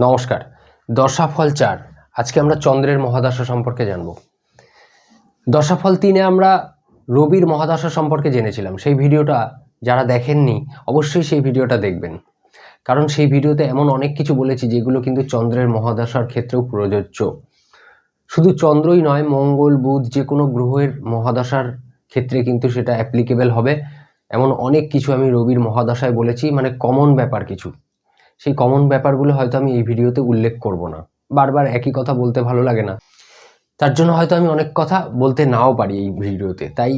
নমস্কার, দশাফল চার। আজকে আমরা চন্দ্রের মহাদশা সম্পর্কে জানব। দশাফল তিনে আমরা রবির মহাদশা সম্পর্কে জেনেছিলাম। সেই ভিডিওটা যারা দেখেননি, অবশ্যই সেই ভিডিওটা দেখবেন। কারণ সেই ভিডিওতে এমন অনেক কিছু বলেছি যেগুলো কিন্তু চন্দ্রের মহাদশার ক্ষেত্রেও প্রযোজ্য। শুধু চন্দ্রই নয়, মঙ্গল, বুধ যে কোনো গ্রহের মহাদশার ক্ষেত্রে কিন্তু সেটা অ্যাপ্লিকেবল হবে। এমন অনেক কিছু আমি রবির মহাদশায় বলেছি মানে কমন ব্যাপার কিছু। সেই কমন ব্যাপারগুলো হয়তো আমি এই ভিডিওতে উল্লেখ করব না। বারবার একই কথা বলতে ভালো লাগে না। তার জন্য হয়তো আমি অনেক কথা বলতে নাও পারি এই ভিডিওতে। তাই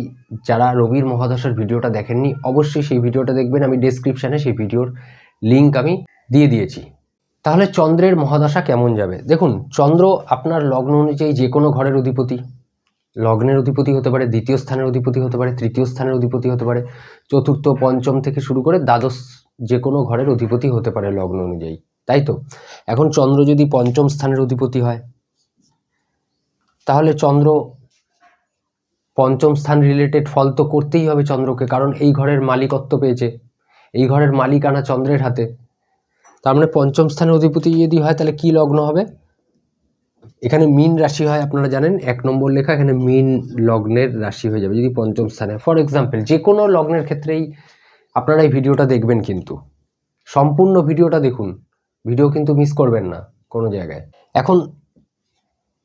যারা রবির মহাদশার ভিডিওটা দেখেননি, অবশ্যই সেই ভিডিওটা দেখবেন। আমি ডেসক্রিপশানে সেই ভিডিওর লিঙ্ক আমি দিয়ে দিয়েছি। তাহলে চন্দ্রের মহাদশা কেমন যাবে? দেখুন, চন্দ্র আপনার লগ্ন অনুযায়ী যে কোনো ঘরের অধিপতি। লগ্নের অধিপতি হতে পারে, দ্বিতীয় স্থানের অধিপতি হতে পারে, তৃতীয় স্থানের অধিপতি হতে পারে, চতুর্থ, পঞ্চম থেকে শুরু করে দ্বাদশ যে কোনো ঘরের অধিপতি হতে পারে লগ্ন অনুযায়ী, তাই তো? এখন চন্দ্র যদি পঞ্চম স্থানের অধিপতি হয়, তাহলে চন্দ্র পঞ্চম স্থান রিলেটেড ফল তো করতেই হবে চন্দ্রকে, কারণ এই ঘরের মালিকত্ব পেয়েছে। এই ঘরের মালিকানা চন্দ্রের হাতে। তার মানে পঞ্চম স্থানের অধিপতি যদি হয়, তাহলে কি লগ্ন হবে? এখানে মিন রাশি হয়, আপনারা জানেন, এক নম্বর লেখা, এখানে মিন লগ্নের রাশি হয়ে যাবে, যদি পঞ্চম স্থানে। ফর এক্সাম্পল যে কোনো লগ্নের ক্ষেত্রেই আপনারা এই ভিডিওটা দেখবেন কিন্তু। সম্পূর্ণ ভিডিওটা দেখুন। ভিডিও কিন্তু মিস করবেন না কোনো জায়গায়। এখন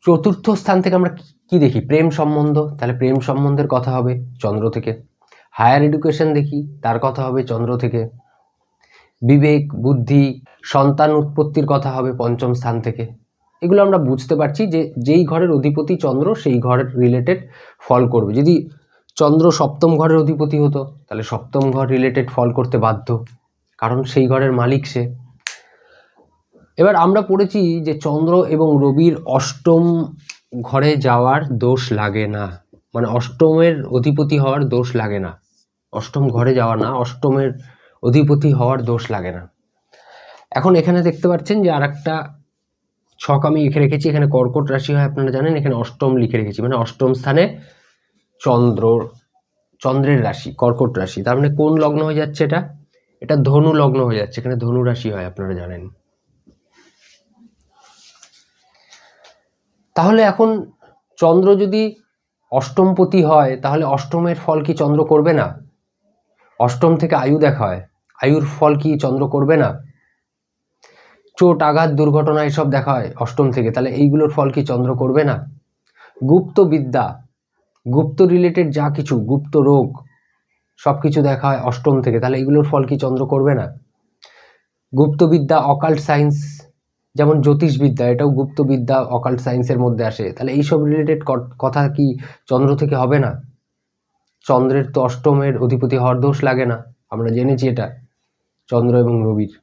চতুর্থ স্থান থেকে আমরা কি- দেখি? প্রেম সম্বন্ধ। তাহলে প্রেম সম্বন্ধের কথা হবে চন্দ্র থেকে। হায়ার এডুকেশন দেখি, তার কথা হবে চন্দ্র থেকে। বিবেক, বুদ্ধি, সন্তান উৎপত্তির কথা হবে পঞ্চম স্থান থেকে। এগুলো আমরা বুঝতে পারছি যে যেই ঘরের অধিপতি চন্দ্র, সেই ঘরের রিলেটেড ফল করবে। যদি চন্দ্র সপ্তম ঘরের অধিপতি হতো, তাহলে সপ্তম ঘর রিলেটেড ফল করতে বাধ্য। কারণ সেই ঘরের মালিক সে। এবার আমরা পড়েছি যে চন্দ্র এবং রবির অষ্টম ঘরে যাওয়ার দোষ লাগে না। মানে অষ্টমের অধিপতি হওয়ার দোষ লাগে না। অষ্টম ঘরে যাওয়া না, অষ্টমের অধিপতি হওয়ার দোষ লাগে না। এখন এখানে দেখতে পাচ্ছেন যে আর একটা ছক আমি লিখে রেখেছি। এখানে কর্কট রাশি হয়, আপনারা জানেন, এখানে অষ্টম লিখে রেখেছি। মানে অষ্টম স্থানে চন্দ্র, চন্দ্রের রাশি, কর্কট রাশি। তার মানে কোন লগ্ন হয়ে যাচ্ছে এটা? এটা ধনু লগ্ন হয়ে যাচ্ছে, এখানে ধনু রাশি হয়, আপনারা জানেন। তাহলে এখন চন্দ্র যদি অষ্টমপতি হয়, তাহলে অষ্টমের ফল কি চন্দ্র করবে না? অষ্টম থেকে আয়ু দেখা হয় আয়ুর ফল কি চন্দ্র করবে না? চোট, আঘাত, দুর্ঘটনা এসব দেখা হয় অষ্টম থেকে, তাহলে এইগুলোর ফল কি চন্দ্র করবে না? গুপ্ত বিদ্যা গুপ্ত রিলেটেড যা কিছু, গুপ্ত রোগ সব কিছু দেখা হয় অষ্টম থেকে। তাহলে এগুলোর ফল কি চন্দ্র করবে না? গুপ্তবিদ্যা অকাল্ট সায়েন্স যেমন জ্যোতিষবিদ্যা, এটাও গুপ্তবিদ্যা অকাল্ট সায়েন্সের মধ্যে আসে। তাহলে এইসব রিলেটেড কথা কি চন্দ্র থেকে হবে না? চন্দ্রের তো অষ্টমের অধিপতি হওয়ার দোষ লাগে না। আমরা জেনেছি এটা, চন্দ্র এবং রবির।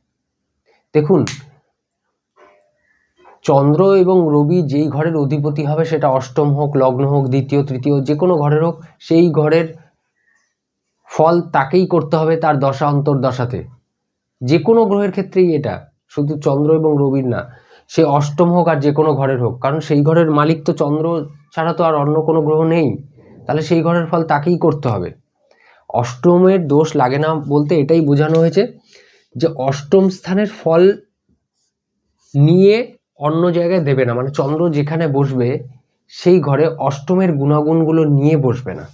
দেখুন চন্দ্র এবং রবি যেই ঘরের অধিপতি হবে, সেটা অষ্টম হোক, লগ্ন হোক, দ্বিতীয়, তৃতীয়, যে কোনো ঘরের হোক, সেই ঘরের ফল তাকেই করতে হবে তার দশা অন্তর্দশাতে যে কোনো গ্রহের ক্ষেত্রেই এটা, শুধু চন্দ্র এবং রবির না, সে অষ্টম হোক আর যে কোনো ঘরের হোক, কারণ সেই ঘরের মালিক তো চন্দ্র ছাড়া তো আর অন্য কোনো গ্রহ নেই, তাহলে সেই ঘরের ফল তাকেই করতে হবে। অষ্টমের দোষ লাগে না বলতে এটাই বোঝানো হয়েছে যে অষ্টম স্থানের ফল নিয়ে অন্য জায়গায় দেবে না। মানে চন্দ্র যেখানে বসবে, সেই ঘরে অষ্টমের গুণাগুণগুলো নিয়ে বসবে না।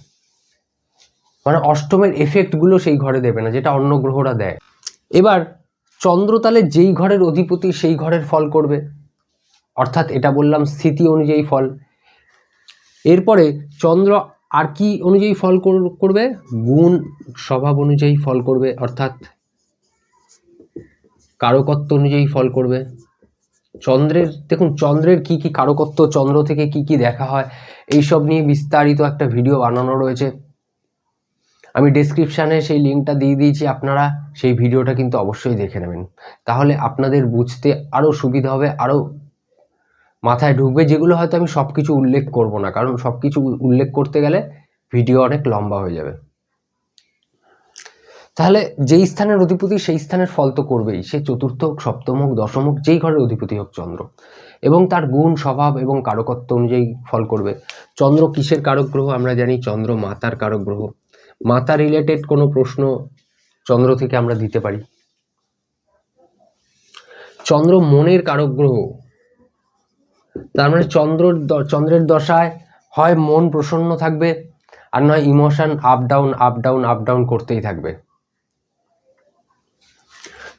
মানে অষ্টমের এফেক্টগুলো সেই ঘরে দেবে না, যেটা অন্য গ্রহরা দেয়। এবার চন্দ্র তাহলে যেই ঘরের অধিপতি, সেই ঘরের ফল করবে। অর্থাৎ এটা বললাম স্থিতি অনুযায়ী ফল। এরপরে চন্দ্র আর কি অনুযায়ী ফল করবে? গুণ স্বভাব অনুযায়ী ফল করবে। অর্থাৎ কারকত্ব অনুযায়ী ফল করবে। চন্দ্রের, দেখুন চন্দ্রের কি কি কারকত্ব, চন্দ্র থেকে কি কি দেখা হয়, এইসব নিয়ে বিস্তারিত একটা ভিডিও বানানো রয়েছে। আমি ডেসক্রিপশানে সেই লিঙ্কটা দিয়ে দিয়েছি, আপনারা সেই ভিডিওটা কিন্তু অবশ্যই দেখে নেবেন। তাহলে আপনাদের বুঝতে আরও সুবিধা হবে আরও মাথায় ঢুকবে, যেগুলো হয়তো আমি সব কিছু উল্লেখ করব না, কারণ সব কিছু উল্লেখ করতে গেলে ভিডিও অনেক লম্বা হয়ে যাবে। তাহলে যেই স্থানের অধিপতি, সেই স্থানের ফল তো করবেই। সে চতুর্থ হোক, সপ্তম হোক, দশম হোক, যেই ঘরের অধিপতি হোক চন্দ্র। এবং তার গুণ, স্বভাব এবং কারকত্ব অনুযায়ী ফল করবে। চন্দ্র কিসের কারক গ্রহ? আমরা জানি চন্দ্র মাতার কারক গ্রহ। মাতা রিলেটেড কোনো প্রশ্ন চন্দ্র থেকে আমরা দিতে পারি। চন্দ্র মনের কারক গ্রহ। তার মানে চন্দ্র দ- চন্দ্রের দশায় হয় মন প্রসন্ন থাকবে, আর নয় emotion up down up down up down করতেই থাকবে।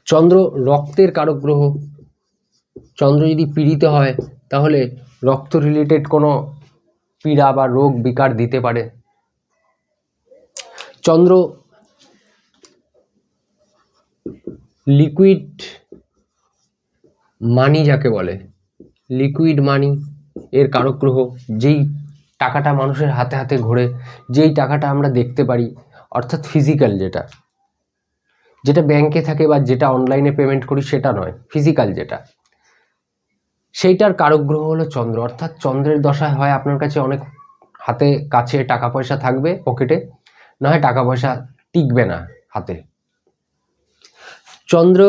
চন্দ্র রক্তের কারক গ্রহ চন্দ্র যদি পীড়িত হয়, তাহলে রক্ত রিলেটেড কোনো পীড়া বা রোগ বিকার দিতে পারে। চন্দ্র লিকুইড মানি যাকে বলে লিকুইড মানি এর কারক গ্রহ যেই টাকাটা মানুষের হাতে হাতে ঘোরে, যেই টাকাটা আমরা দেখতে পারি, অর্থাৎ ফিজিক্যাল যেটা যেটা ব্যাংকে থাকে বা যেটা অনলাইনে পেমেন্ট করি সেটা নয় ফিজিক্যাল যেটা। সেইটার কারক গ্রহ হলো চন্দ্র। অর্থাৎ চন্দ্রের দশায় হয় আপনার কাছে অনেক হাতে কাছে টাকা পয়সা থাকবে পকেটে না হয় টাকা পয়সা টিকবে না হাতে। চন্দ্র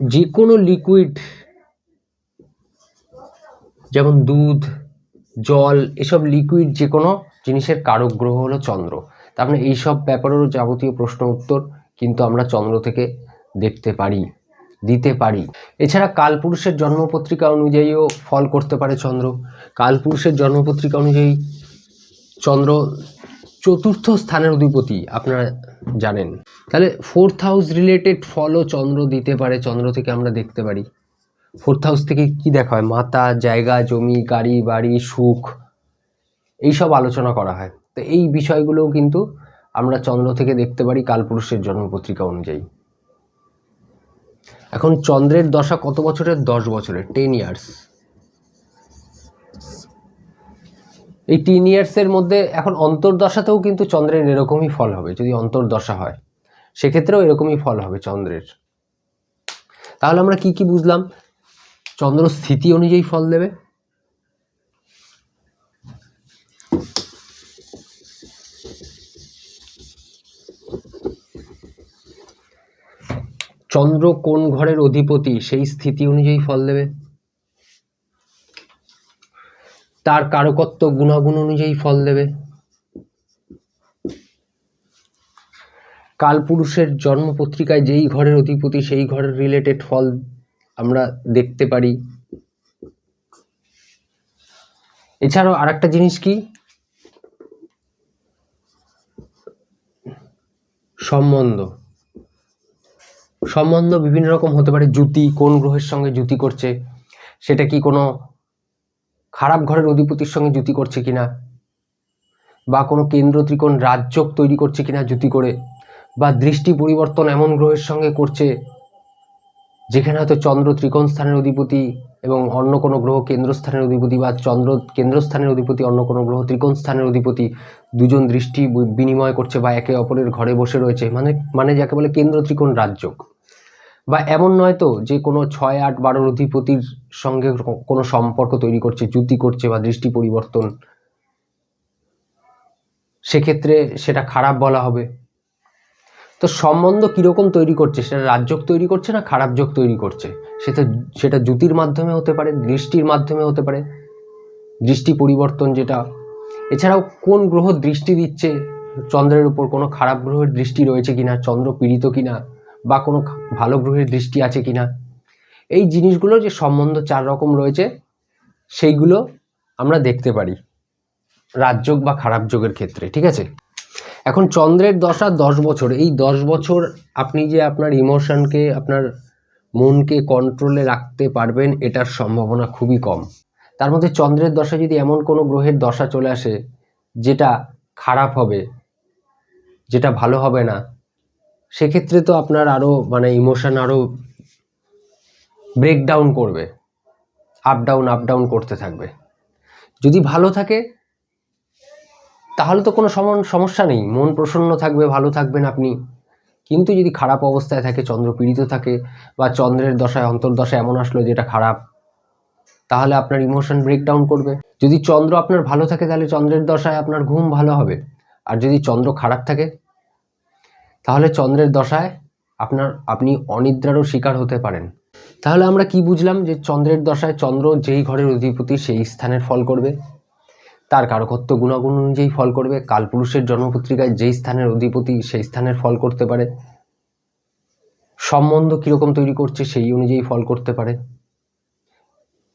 যে কোনো লিকুইড যেমন দুধ, জল, এসব লিকুইড যে কোনো জিনিসের কারক গ্রহ হলো চন্দ্র। তার মানে এইসব ব্যাপারেরও যাবতীয় প্রশ্ন উত্তর। কিন্তু আমরা চন্দ্র থেকে দেখতে পারি, দিতে পারি। এছাড়া কালপুরুষের জন্মপত্রিকা অনুযায়ীও ফল করতে পারে চন্দ্র। কালপুরুষের জন্মপত্রিকা অনুযায়ী চন্দ্র চতুর্থ স্থানের অধিপতি, আপনারা জানেন। তাহলে ফোর্থ হাউস রিলেটেড ফলও চন্দ্র দিতে পারে, চন্দ্র থেকে আমরা দেখতে পারি। ফোর্থ হাউস থেকে কি দেখা হয়? মাতা, জায়গা, জমি, গাড়ি, বাড়ি, সুখ, এইসব আলোচনা করা হয়। তো এই বিষয়গুলোও কিন্তু আমরা চন্দ্র থেকে দেখতে পারি কালপুরুষের জন্মপত্রিকা অনুযায়ী। এখন চন্দ্রের দশা কত বছরের? দশ বছরের টেন ইয়ার্স এই টেন ইয়ার্সের মধ্যে এখন অন্তর্দশাতেও কিন্তু চন্দ্রের এরকমই ফল হবে, যদি অন্তর্দশা হয়। সেক্ষেত্রেও এরকমই ফল হবে চন্দ্রের। তাহলে আমরা কি কি বুঝলাম? চন্দ্র স্থিতি অনুযায়ী ফল দেবে। চন্দ্র কোন ঘরের অধিপতি? সেই স্থিতি অনুযায়ী ফল দেবে। তার কারকত্ব গুণাগুণ অনুযায়ী ফল দেবে। কালপুরুষের জন্মপত্রিকায় যেই ঘরের অধিপতি, সেই ঘরের রিলেটেড ফল আমরা দেখতে পারি। এছাড়াও আরেকটা জিনিস কি? সম্বন্ধ। সম্বন্ধ বিভিন্ন রকম হতে পারে, জুতি, কোন গ্রহের সঙ্গে জুতি করছে, সেটা কি কোনো খারাপ ঘরের অধিপতির সঙ্গে জুতি করছে কিনা, বা কোনো কেন্দ্র ত্রিকোণ রাজ্যক তৈরি করছে কিনা জুতি করে, বা দৃষ্টি পরিবর্তন এমন গ্রহের সঙ্গে করছে যেখানে হয়তো চন্দ্র ত্রিকোণ স্থানের অধিপতি এবং অন্য কোনো গ্রহ কেন্দ্রস্থানের অধিপতি বা চন্দ্র কেন্দ্রস্থানের অধিপতি, অন্য কোনো গ্রহ ত্রিকোণ স্থানের অধিপতি দুজন দৃষ্টি বিনিময় করছে বা একে অপরের ঘরে বসে রয়েছে। মানে মানে যাকে বলে কেন্দ্র ত্রিকোণ রাজ্যক বা এমন নয় তো যে কোনো ছয় আট বারোর অধিপতির সঙ্গে কোনো সম্পর্ক তৈরি করছে, চ্যুতি করছে বা দৃষ্টি পরিবর্তন। সেক্ষেত্রে সেটা খারাপ বলা হবে। তো সম্বন্ধ কীরকম তৈরি করছে? সেটা রাজযোগ তৈরি করছে না খারাপ যোগ তৈরি করছে? সেটা সেটা জ্যোতির মাধ্যমে হতে পারে, দৃষ্টির মাধ্যমে হতে পারে, দৃষ্টি পরিবর্তন যেটা। এছাড়াও কোন গ্রহ দৃষ্টি দিচ্ছে? চন্দ্রের উপর কোনো খারাপ গ্রহের দৃষ্টি রয়েছে কিনা? চন্দ্র পীড়িত কিনা? বা কোনো ভালো গ্রহের দৃষ্টি আছে কিনা? এই জিনিসগুলো যে সম্বন্ধ চার রকম রয়েছে, সেইগুলো আমরা দেখতে পারি। রাজযোগ বা খারাপ যোগের ক্ষেত্রে, ঠিক আছে? এখন চন্দ্রের দশা দশ বছর। এই দশ বছর আপনি যে আপনার ইমোশনকে আপনার মনকে কন্ট্রোলে রাখতে পারবেন, এটার সম্ভাবনা খুবই কম। তার মধ্যে চন্দ্রের দশা যদি এমন কোনো গ্রহের দশা চলে আসে, যেটা খারাপ হবে, যেটা ভালো হবে না, সেক্ষেত্রে তো আপনার আরও মানে ইমোশন আরও ব্রেকডাউন করবে। আপ ডাউন আপ ডাউন করতে থাকবে। যদি ভালো থাকে তাহলে তো কোনো সম- সমস্যা নেই। মন প্রসন্ন থাকবে, ভালো থাকবেন আপনি। কিন্তু যদি খারাপ অবস্থায় থাকে, চন্দ্র পীড়িত থাকে, বা চন্দ্রের দশায় অন্তর্দশা এমন আসলো যেটা খারাপ, তাহলে আপনার ইমোশন ব্রেকডাউন করবে। যদি চন্দ্র আপনার ভালো থাকে, তাহলে চন্দ্রের দশায় আপনার ঘুম ভালো হবে। আর যদি চন্দ্র খারাপ থাকে, তাহলে চন্দ্রের দশায় আপনার, আপনি অনিদ্রারও শিকার হতে পারেন। তাহলে আমরা কি বুঝলাম যে চন্দ্রের দশায় চন্দ্র যেই ঘরের অধিপতি, সেই স্থানের ফল করবে? তার কারকত্ব গুণাগুণ অনুযায়ী ফল করবে। কালপুরুষের জন্মপত্রিকায় যেই স্থানের অধিপতি সেই স্থানের ফল করতে পারে। সম্বন্ধ কীরকম তৈরি করছে সেই অনুযায়ী ফল করতে পারে।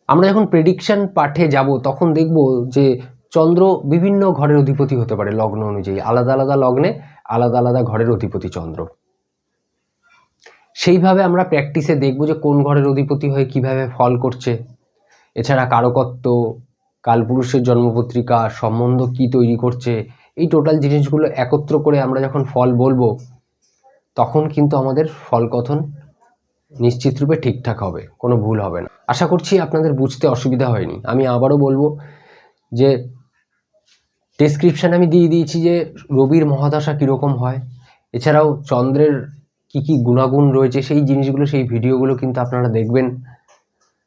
আমরা যখন প্রেডিকশন পাঠে যাব, তখন দেখব যে চন্দ্র বিভিন্ন ঘরের অধিপতি হতে পারে লগ্ন অনুযায়ী। আলাদা আলাদা লগ্নে আলাদা আলাদা ঘরের অধিপতি চন্দ্র। সেইভাবে আমরা প্র্যাকটিসে দেখব যে কোন ঘরের অধিপতি হয়ে কীভাবে ফল করছে। এছাড়া কারকত্ব কালপুরুষের জন্মপত্রিকা, সম্বন্ধ কি তৈরি করছে, এই টোটাল জিনিসগুলো একত্র করে আমরা যখন ফল বলব, তখন কিন্তু আমাদের ফল কথন নিশ্চিত রূপে ঠিকঠাক হবে, কোনো ভুল হবে না। আশা করছি আপনাদের বুঝতে অসুবিধা হয়নি। আমি আবারও বলব যে ডেসক্রিপশানে আমি দিয়ে দিয়েছি যে, রবির মহাদশা কীরকম হয়। এছাড়াও চন্দ্রের কি কি গুণাগুণ রয়েছে, সেই জিনিসগুলো, সেই ভিডিওগুলো কিন্তু আপনারা দেখবেন।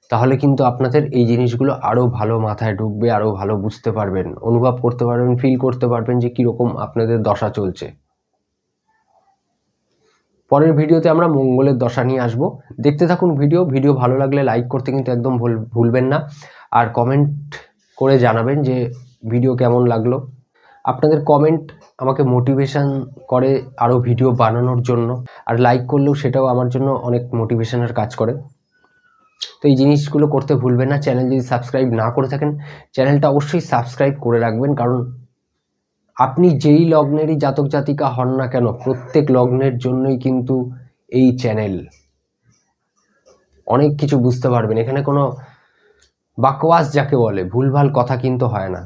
তাহলে কিন্তু আপনাদের এই জিনিসগুলো আরও ভালো মাথায় ঢুকবে আরও ভালো বুঝতে পারবেন, অনুভব করতে পারবেন ফিল করতে পারবেন যে কীরকম আপনাদের দশা চলছে। পরের ভিডিওতে আমরা মঙ্গলের দশা নিয়ে আসব। দেখতে থাকুন ভিডিও ভিডিও ভালো লাগলে লাইক করতে কিন্তু একদম ভুল- ভুলবেন না। আর কমেন্ট করে জানাবেন যে ভিডিও কেমন লাগল। আপনাদের কমেন্ট আমাকে মোটিভেশান করে আরও ভিডিও বানানোর জন্য। আর লাইক করলেও সেটাও আমার জন্য অনেক মোটিভেশনের কাজ করে। তো এই জিনিসগুলো করতে ভুলবেন না। চ্যানেল যদি সাবস্ক্রাইব না করে থাকেন চ্যানেলটা অবশ্যই সাবস্ক্রাইব করে রাখবেন। কারণ আপনি যেই লগ্নেরই জাতক জাতিকা হন না কেন, প্রত্যেক লগ্নের জন্যই কিন্তু এই চ্যানেল অনেক কিছু বুঝতে পারবেন। এখানে কোনো বাকওয়াস যাকে বলে, ভুলভাল কথা কিন্তু হয় না।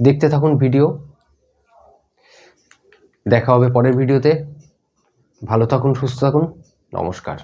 দেখতে থাকুন ভিডিও। দেখা হবে পরের ভিডিওতে। ভালো থাকুন, সুস্থ থাকুন। নমস্কার।